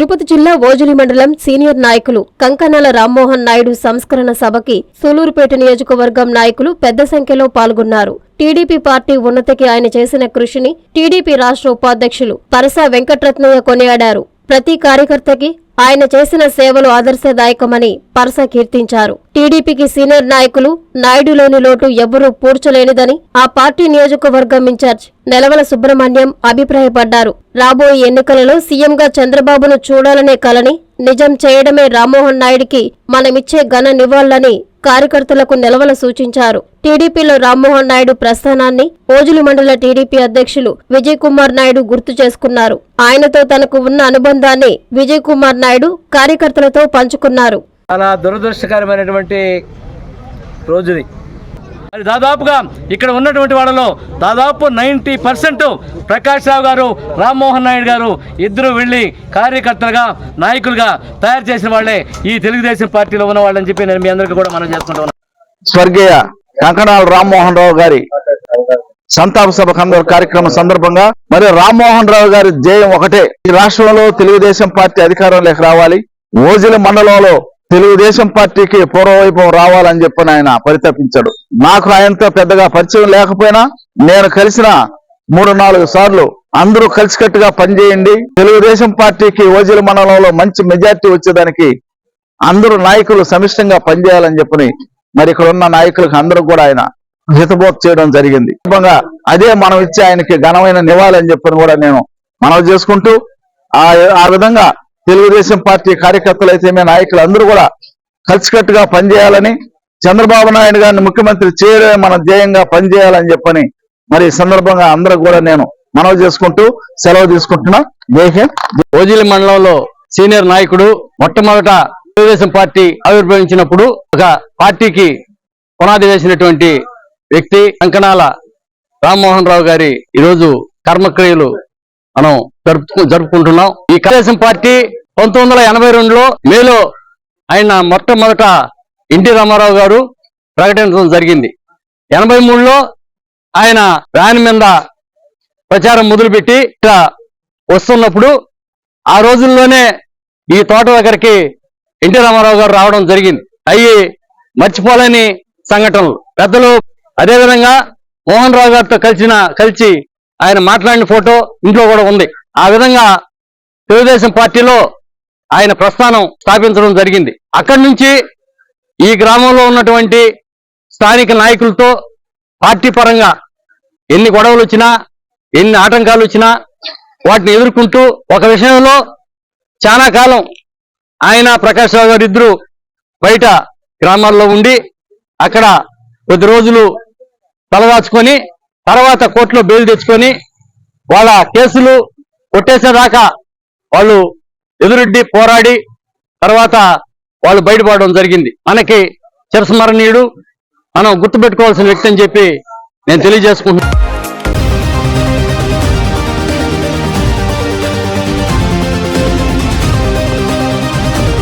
తిరుపతి జిల్లా ఓజులి మండలం సీనియర్ నాయకులు కంకనాల రామ్మోహన్ నాయుడు సంస్కరణ సభకి సూలూరుపేట నియోజకవర్గం నాయకులు పెద్ద సంఖ్యలో పాల్గొన్నారు. టీడీపీ పార్టీ ఉన్నతికి ఆయన చేసిన కృషిని టీడీపీ రాష్ట్ర ఉపాధ్యక్షులు పరసా వెంకటరత్నయ్య కొనియాడారు. ప్రతి కార్యకర్తకి ఆయన చేసిన సేవలు ఆదర్శదాయకమని పరస కీర్తించారు. టీడీపీకి సీనియర్ నాయకులు నాయుడులోని లోటు ఎవ్వరూ పూడ్చలేనిదని ఆ పార్టీ నియోజకవర్గం ఇన్ఛార్జ్ నెలవల సుబ్రహ్మణ్యం అభిప్రాయపడ్డారు. రాబోయే ఎన్నికలలో సీఎంగా చంద్రబాబును చూడాలనే కలని నిజం చేయడమే రామ్మోహన్ నాయుడికి మనమిచ్చే ఘన నివాళులని కార్యకర్తలకు నిలవల సూచించారు. టీడీపీలో రామ్మోహన్ నాయుడు ప్రస్థానాన్ని ఓజులి మండల టీడీపీ అధ్యక్షులు విజయ్ కుమార్ నాయుడు గుర్తు చేసుకున్నారు. ఆయనతో తనకు ఉన్న అనుబంధాన్ని విజయ్ కుమార్ నాయుడు కార్యకర్తలతో పంచుకున్నారు. చాలా దురదృష్టకరమైనటువంటి రోజుది. మరి దాదాపుగా ఇక్కడ ఉన్నటువంటి వాళ్ళలో దాదాపు నైంటీ పర్సెంట్ ప్రకాష్ రావు గారు రామ్మోహన్ నాయుడు గారు ఇద్దరు వెళ్ళి కార్యకర్తలుగా నాయకులుగా తయారు చేసిన వాళ్ళే ఈ తెలుగుదేశం పార్టీలో ఉన్న వాళ్ళని చెప్పి నేను మీ అందరికీ కూడా మనం చేసుకుంటూ స్వర్గీయ కంకణాల రామ్మోహన్ రావు గారి సంతాప సభ కందర్ కార్యక్రమం సందర్భంగా మరి రామ్మోహన్ రావు గారి జయం ఒకటే. ఈ రాష్ట్రంలో తెలుగుదేశం పార్టీ అధికారంలోకి రావాలి. ఓజిల మండలంలో తెలుగుదేశం పార్టీకి పూర్వవైభవం రావాలని చెప్పని ఆయన పరితపించాడు. నాకు ఆయనతో పెద్దగా పరిచయం లేకపోయినా నేను కలిసిన మూడు నాలుగు సార్లు అందరూ కలిసికట్టుగా పనిచేయండి. తెలుగుదేశం పార్టీకి ఓజిల మండలంలో మంచి మెజార్టీ వచ్చేదానికి అందరూ నాయకులు సమిష్టంగా పనిచేయాలని చెప్పని మరి ఇక్కడ ఉన్న నాయకులకు అందరూ కూడా ఆయన హితబోధ చేయడం జరిగింది. అదే మనం ఇచ్చే ఆయనకి ఘనమైన నివాళి అని చెప్పని కూడా నేను మనవి చేసుకుంటూ ఆ ఆ విధంగా తెలుగుదేశం పార్టీ కార్యకర్తలు అయితే నాయకులు అందరూ కూడా కలిసికట్టుగా పనిచేయాలని చంద్రబాబు నాయుడు గారిని ముఖ్యమంత్రి చేయడమే మన ధ్యేయంగా పనిచేయాలని చెప్పని మరి సందర్భంగా అందరూ కూడా నేను మనవి చేసుకుంటూ సెలవు తీసుకుంటున్నా. జై ఓజిలి మండలంలో సీనియర్ నాయకుడు మొట్టమొదట తెలుగుదేశం పార్టీ ఆవిర్భవించినప్పుడు ఒక పార్టీకి పునాది వేసినటువంటి వ్యక్తి కంకణాల రామ్మోహన్ రావు గారి ఈరోజు కర్మక్రియలు మనం జరుపుకుంటున్నాం. ఈ తెలుగుదేశం పార్టీ పంతొమ్మిది వందల ఎనభై రెండులో మేలో ఆయన మొట్టమొదట ఎన్టీ రామారావు గారు ప్రకటించడం జరిగింది. ఎనభై మూడులో ఆయన వ్యాన్ మీద ప్రచారం మొదలుపెట్టి ఇట్లా వస్తున్నప్పుడు ఆ రోజుల్లోనే ఈ తోట దగ్గరికి ఎన్టీ రామారావు గారు రావడం జరిగింది. అవి మర్చిపోలేని సంఘటనలు. పెద్దలు అదేవిధంగా మోహన్ రావు గారితో కలిసిన కలిసి ఆయన మాట్లాడిన ఫోటో ఇంట్లో కూడా ఉంది. ఆ విధంగా తెలుగుదేశం పార్టీలో ఆయన ప్రస్థానం స్థాపించడం జరిగింది. అక్కడి నుంచి ఈ గ్రామంలో ఉన్నటువంటి స్థానిక నాయకులతో పార్టీ పరంగా ఎన్ని గొడవలు వచ్చినా ఎన్ని ఆటంకాలు వచ్చినా వాటిని ఎదుర్కొంటూ ఒక విషయంలో చాలా కాలం ఆయన ప్రకాష్ రావు గారు ఇద్దరు బయట గ్రామాల్లో ఉండి అక్కడ కొద్ది రోజులు తలదాచుకొని తర్వాత కోర్టులో బెయిల్ తెచ్చుకొని వాళ్ళ కేసులు కొట్టేసేదాకా వాళ్ళు ఎదురొడ్డి పోరాడి తర్వాత వాళ్ళు బయటపడడం జరిగింది. మనకి చిరస్మరణీయుడు. మనం గుర్తుపెట్టుకోవాల్సిన వ్యక్తి అని చెప్పి నేను తెలియజేసుకుంటున్నాను